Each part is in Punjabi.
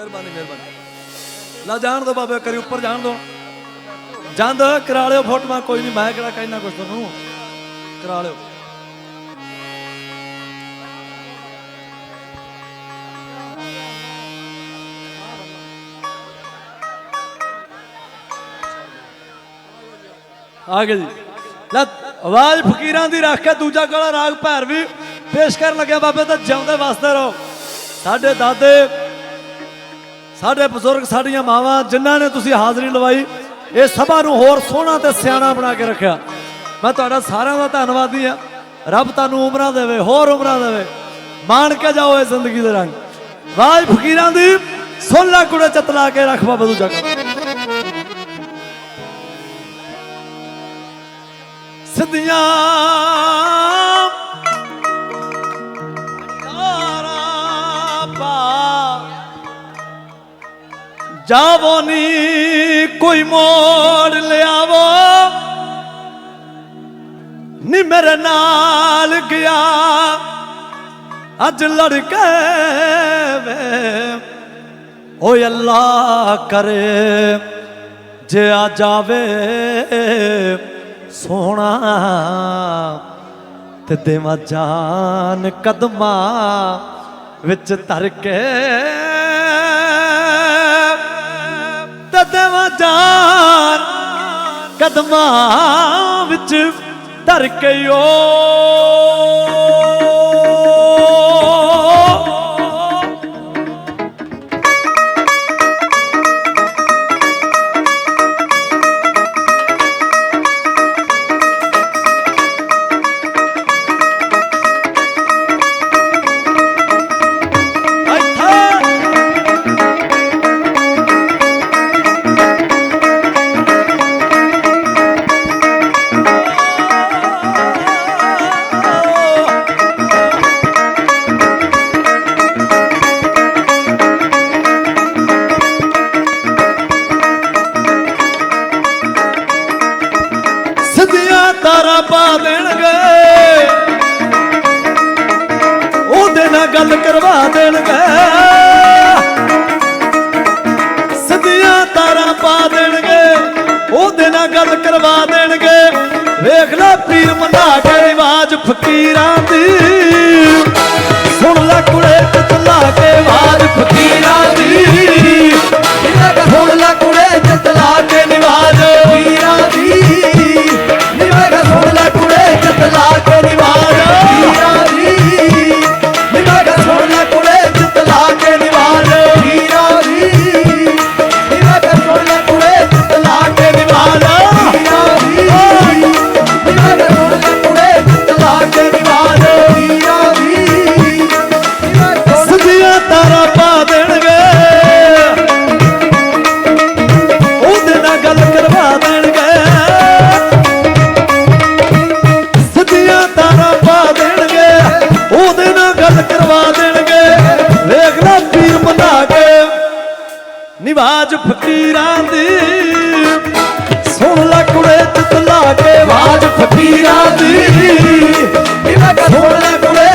ਮਿਹਰਬਾਨੀ ਮਿਹਰਬਾਨੀ। ਲਾ ਜਾਣ ਦੋ ਬਾਬੇ, ਕਰੀ ਉੱਪਰ ਜਾਣ ਦੋ। ਜੰਦ ਕਰਾ ਲਿਓ ਫੋਟੋਆਂ ਕੋਈ ਨਹੀਂ ਮੈਂ ਕਿਹੜਾ ਕਹਿਣਾ ਕੁਛ ਤੁਹਾਨੂੰ? ਕਰਾ ਲਿਓ। ਆ ਗਏ ਜੀ। ਲੈ, ਆਵਾਜ਼ ਫਕੀਰਾਂ ਦੀ ਰੱਖ ਕੇ ਦੂਜਾ ਗਲਾ ਰਾਗ ਭੈਰਵੀ ਪੇਸ਼ ਕਰਨ ਲੱਗਿਆ ਬਾਬੇ, ਤਾਂ ਜਿਉਂਦੇ ਵਸਦੇ ਰਹੋ। ਸਾਡੇ ਦਾਦੇ ਸਾਡੇ ਬਜ਼ੁਰਗ, ਸਾਡੀਆਂ ਮਾਵਾਂ, ਜਿਨ੍ਹਾਂ ਨੇ ਤੁਸੀਂ ਹਾਜ਼ਰੀ ਲਵਾਈ, ਇਹ ਸਭਾ ਨੂੰ ਹੋਰ ਸੋਹਣਾ ਤੇ ਸਿਆਣਾ ਬਣਾ ਕੇ ਰੱਖਿਆ। ਮੈਂ ਤੁਹਾਡਾ ਸਾਰਿਆਂ ਦਾ ਧੰਨਵਾਦੀ ਆ ਰੱਬ ਤੁਹਾਨੂੰ ਉਮਰਾਂ ਦੇਵੇ, ਹੋਰ ਉਮਰਾਂ ਦੇਵੇ। ਮਾਣ ਕੇ ਜਾਓ ਇਹ ਜ਼ਿੰਦਗੀ ਦੇ ਰੰਗ। ਰਾਜ ਫਕੀਰਾਂ ਦੀ ਸੁਣ ਲੈ ਕੁੜੇ ਚਤਲਾ ਕੇ ਰੱਖ ਬਾਬਾ ਦੂਜਾ ਗਲਾ ਜਾਵੋ ਨੀ, ਕੋਈ ਮੋੜ ਲਿਆਵੋ। ਨੀ ਮੇਰੇ ਨਾਲ ਗਿਆ, ਅੱਜ ਲੜਕੇ ਵੇ। ਓਏ ਅੱਲਾ ਕਰੇ, ਜੇ ਆ ਜਾਵੇ ਸੋਹਣਾ, ਤੇ ਦੇਵਾ ਜਾਨ ਕਦਮਾਂ ਵਿੱਚ ਧਰ ਕੇ। ਤੇ ਦੇਵਾ ਜਾਨ ਕਦਮਾਂ ਵਿੱਚ ਧਰ ਕੇ ਓ। ਵੇਖ ਲੈ ਪੀਰ ਮਨਾ ਕੇ ਰਿਵਾਜ ਫਕੀਰਾਂ ਦੀ। ਨਿਵਾਜ ਫਕੀਰਾਂ ਦੀ। ਸੁਣ ਲੈ ਕੁੜੇ ਚਤਲਾ ਕੇ ਆਵਾਜ਼ ਫਕੀਰਾਂ ਦੀ। ਸੁਣ ਲੈ ਕੁੜੇ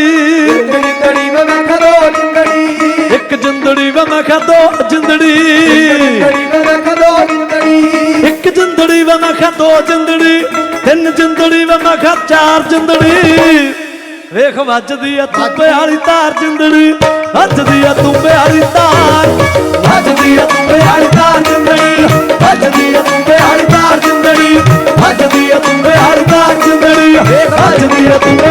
ਜਿੰਦੜੀ ਜਿੰਦੜੀ ਵੇ ਮੈਂ ਖਦੋ ਜਿੰਦੜੀ। ਇੱਕ ਜਿੰਦੜੀ ਵੇ ਮੈਂ ਕਿਹਾ ਦੋ ਜਿੰਦੜੀ। ਜਿੰਦੜੀ ਵੇ ਮੈਂ ਖਦੋ ਜਿੰਦੜੀ। ਇੱਕ ਜਿੰਦੜੀ ਵੇ ਮੈਂ ਕਿਹਾ ਦੋ ਜਿੰਦੜੀ। ਤਿੰਨ ਜਿੰਦੜੀ ਵੇ ਮੈਂ ਕਿਹਾ ਚਾਰ ਜਿੰਦੜੀ। ਵੇਖ ਵੱਜਦੀ ਆ ਤੂੰਬੇ ਵਾਲੀ ਤਾਰ ਜਿੰਦੜੀ। ਵੱਜਦੀ ਆ ਤੂੰਬੇ ਵਾਲੀ ਤਾਰ ਵੱਜਦੀ ਆ ਤੂੰਬੇ ਵਾਲੀ ਤਾਰ ਜਿੰਦੜੀ। ਵੱਜਦੀ ਆ ਤੂੰਬੇ ਵਾਲੀ ਤਾਰ ਜਿੰਦੜੀ। ਵੱਜਦੀ ਆ ਤੂੰਬੇ ਵਾਲੀ ਤਾਰ ਜਿੰਦੜੀ। ਵੱਜਦੀ ਆ ਤੂੰਬੇ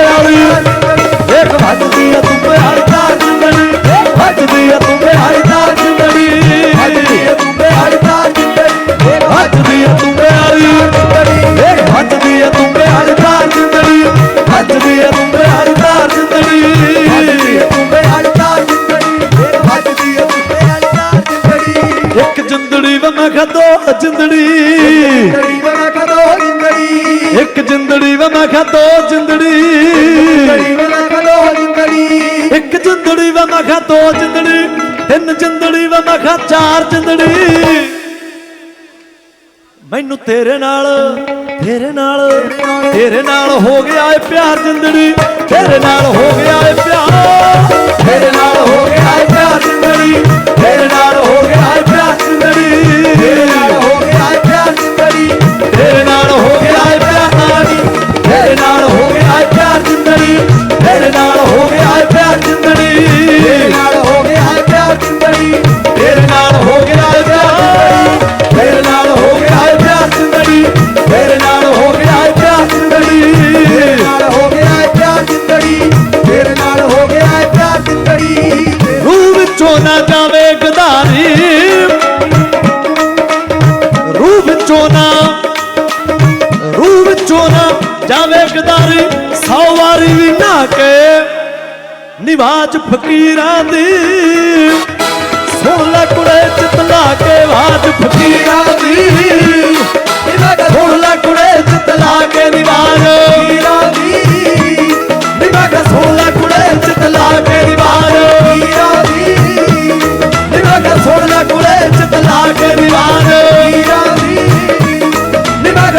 ਜਿੰਦੜੀ। ਇੱਕ ਜਿੰਦੜੀ ਵਾ ਮੈਂ ਕਿਹਾ ਦੋ ਜਿੰਦੜੀ। ਇੱਕ ਜਿੰਦੜੀ ਵਾ ਮੈਂ ਕਿਹਾ ਦੋ ਜਿੰਦੜੀ। ਤਿੰਨ ਜਿੰਦੜੀ ਵਾ ਮੈਂ ਕਿਹਾ ਚਾਰ ਜਿੰਦੜੀ। ਮੈਨੂੰ ਤੇਰੇ ਨਾਲ ਤੇਰੇ ਨਾਲ ਤੇਰੇ ਨਾਲ ਹੋ ਗਿਆ ਏ ਪਿਆਰ ਜਿੰਦੜੀ। ਤੇਰੇ ਨਾਲ ਹੋ ਗਿਆ ਏ ਪਿਆਰ। ਤੇਰੇ ਨਾਲ ਹੋ ਗਿਆ ਏ ਪਿਆਰ ਜਿੰਦੜੀ। ਵਿੱਚੋਂ ਨਾ ਰੂਹ ਵਿੱਚੋਂ ਨਾ ਜਾਵੇ ਗਦਾਰੀ 100 ਵਾਰੀ ਵੀ ਨਾ ਕੇ ਨਿਵਾਜ ਫਕੀਰਾਂ ਦੀ ਸੋਲਾ ਕੁੜੇ ਚਤਲਾ ਕੇ ਬਾਤ ਫਕੀਰਾਂ ਦੀ। ਸੋਲਾ ਕੁੜੇ ਚਤਲਾ ਕੇ ਨਿਵਾਜ